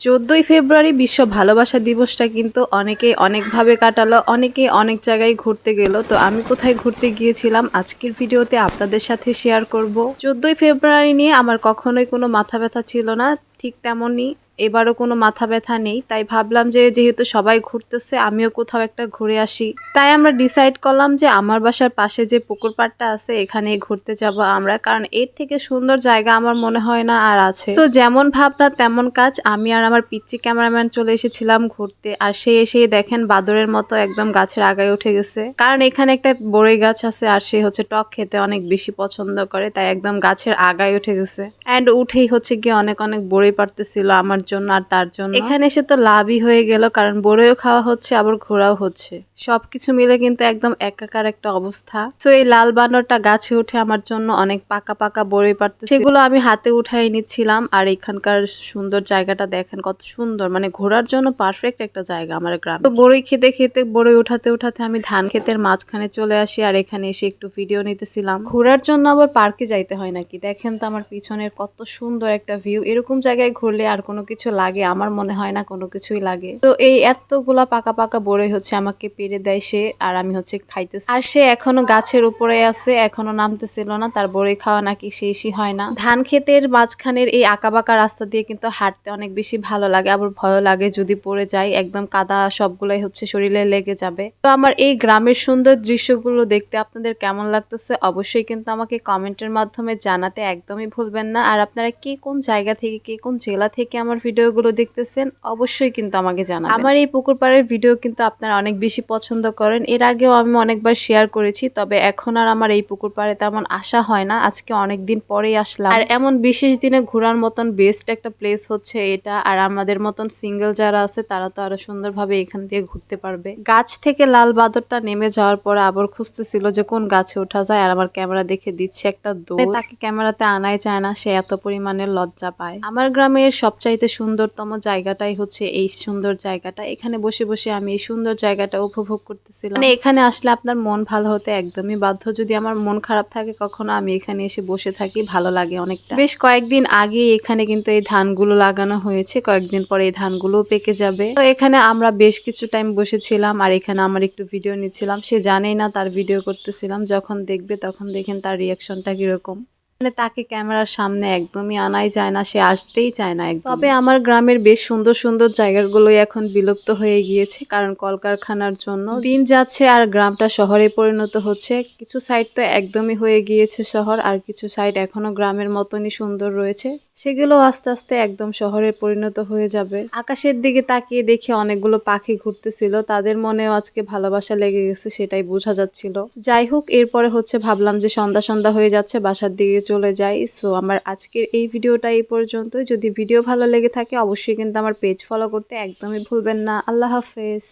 চোদ্দই ফেব্রুয়ারি বিশ্ব ভালোবাসা দিবসটা কিন্তু অনেকেই অনেকভাবে কাটালো, অনেকেই অনেক জায়গায় ঘুরতে গেল। তো আমি কোথায় ঘুরতে গিয়েছিলাম আজকের ভিডিওতে আপনাদের সাথে শেয়ার করব। চোদ্দোই ফেব্রুয়ারি নিয়ে আমার কখনোই কোনো মাথা ব্যথা ছিল না, ঠিক তেমনই এবারও কোনো মাথা ব্যথা নেই, তাই ভাবলাম যে যেহেতু সবাই ঘুরতেছে, আমিও কোথাও একটা ঘুরে আসি। তাই আমরা ডিসাইড করলাম যে আমার বাসার পাশে যে পুকুর পাড়টা আছে এখানে ঘুরতে যাব আমরা, কারণ এর থেকে সুন্দর জায়গা আমার মনে হয় না আর আছে। তো যেমন ভাবনা তেমন কাজ, আমি আর আমার পিচ্চি ক্যামেরাম্যান চলে এসেছিলাম ঘুরতে, আর সে এসে দেখেন বাদরের মতো একদম গাছের আগায় উঠে গেছে। কারণ এখানে একটা বড়ই গাছ আছে, আর সে হচ্ছে টক খেতে অনেক বেশি পছন্দ করে, তাই একদম গাছের আগায় উঠে গেছে। অ্যান্ড উঠেই হচ্ছে গিয়ে অনেক অনেক বড়ই পারতেছিল আমার জন্য আর তার জন্য। এখানে এসে তো লাভই হয়ে গেল, কারণ বড়ইও খাওয়া হচ্ছে, আবার ঘোরাও হচ্ছে। সবকিছু মিলে কিন্তু একদম একাকার একটা অবস্থা। তো এই লাল বানরটা গাছে উঠে আমার জন্য অনেক পাকা পাকা বড়ই পারতে সেগুলো আমি হাতে উঠাই নিচ্ছিলাম, আর এখানকার সুন্দর জায়গাটা দেখেন, কত সুন্দর। মানে ঘোরার জন্য পারফেক্ট একটা জায়গা আমার গ্রাম। তো বড়ই খেতে খেতে, বড়ই উঠাতে উঠাতে আমি ধান ক্ষেতের মাঝখানে চলে আসি, আর এখানে এসে একটু ভিডিও নিতেছিলাম। ঘোরার জন্য আবার পার্কে যাইতে হয় নাকি? দেখেন তো আমার পিছনের কত সুন্দর একটা ভিউ এরকম জায়গায় ঘুরলে আর কোনো কিছু লাগে, আমার মনে হয় না কোনো কিছুই লাগে। তো এই এতগুলা পাকা পাকা বড়ই হচ্ছে আমাকে পেরে দেয় সে, আর আমি হচ্ছে খাইতেছি। আর সে এখনও গাছের উপরে আছে, এখনও নামতেছিল না, তার বড়ই খাওয়া নাকি শেষই হয় না। ধান ক্ষেতের মাঝখানের এই আঁকাবাঁকা রাস্তা দিয়ে কিন্তু হাঁটতে অনেক বেশি ভালো লাগে, আবার ভয়ও লাগে যদি পড়ে যাই, একদম কাদা সবগুলাই হচ্ছে শরীরে লেগে যাবে। তো আমার এই গ্রামের সুন্দর দৃশ্যগুলো দেখতে আপনাদের কেমন লাগতেছে, অবশ্যই কিন্তু আমাকে কমেন্টের মাধ্যমে জানাতে একদমই ভুলবেন না। আর আপনারা কে কোন জায়গা থেকে, কে কোন জেলা থেকে আমার ভিডিওগুলো দেখতেছেন অবশ্যই কিন্তু আমাকে জানাবেন। আমার এই পুকুর পাড়ের ভিডিও কিন্তু আপনারা অনেক বেশি পছন্দ করেন। এর আগেও আমি অনেকবার শেয়ার করেছি তবে এখন আর আমার এই পুকুর পাড়ে তেমন আসা হয় না। আজকে অনেক দিন পরেই আসলাম। আর এমন বিশেষ দিনে ঘোরার মতন বেস্ট একটা প্লেস হচ্ছে এটা। আর আমাদের মতন সিঙ্গেল যারা আছে তারা তো আরও সুন্দরভাবে এখান দিয়ে ঘুরতে পারবে। গাছ থেকে লাল বাদরটা নেমে যাওয়ার পরে আবার খুঁজতেছিল যে কোন গাছে ওঠা যায়। আর আমার ক্যামেরা দেখে দিচ্ছে একটা দৌড় তাকে ক্যামেরাতে আনাই যায় না সে এত পরিমাণে লজ্জা পায়। আমার গ্রামের সবচাইতে সুন্দরতম জায়গাটাই হচ্ছে এই সুন্দর জায়গাটা। এখানে বসে বসে আমি এই সুন্দর জায়গাটা উপভোগ করতেছিলাম। মানে এখানে আসলে আপনার মন ভালো হতে একদমই বাধ্য। যদি আমার মন খারাপ থাকে, কখনো আমি এখানে এসে বসে থাকি, ভালো লাগে অনেকটা। বেশ কয়েকদিন আগে এখানে কিন্তু এই ধানগুলো লাগানো হয়েছে। কয়েকদিন পরে এই ধানগুলো পেকে যাবে। তো এখানে আমরা বেশ কিছু টাইম বসেছিলাম, আর এখানে আমার একটু ভিডিও নিচ্ছিলাম। সে জানেই না, তার ভিডিও করতেছিলাম। যখন দেখবে, তখন দেখেন তার রিয়াকশনটা কীরকম। মানে তাকে ক্যামেরার সামনে একদমই আনাই যায় না, সে আসতেই চায় না একদম তবে আমার গ্রামের বেশ সুন্দর সুন্দর জায়গাগুলোই এখন বিলুপ্ত হয়ে গিয়েছে, কারণ কলকারখানার জন্য দিন যাচ্ছে আর গ্রামটা শহরে পরিণত হচ্ছে। কিছু সাইড তো একদমই হয়ে গিয়েছে শহর, আর কিছু সাইড এখনও গ্রামের মতনই সুন্দর রয়েছে। সেগুলো আস্তে আস্তে একদম শহরে পরিণত হয়ে যাবে। আকাশের দিকে তাকিয়ে দেখে অনেকগুলো পাখি ঘুরতেছিল, তাদের মনেও আজকে ভালোবাসা লেগে গেছে, সেটাই বোঝা যাচ্ছিল। যাই হোক, এরপরে হচ্ছে ভাবলাম যে সন্ধ্যা সন্ধ্যা হয়ে যাচ্ছে, বাসার দিকে চলে যাই। সো আমার আজকের এই ভিডিওটা এই পর্যন্ত যদি ভিডিও ভালো লেগে থাকে, অবশ্যই কিন্তু আমার পেজ ফলো করতে একদমই ভুলবেন না। আল্লাহ হাফেজ।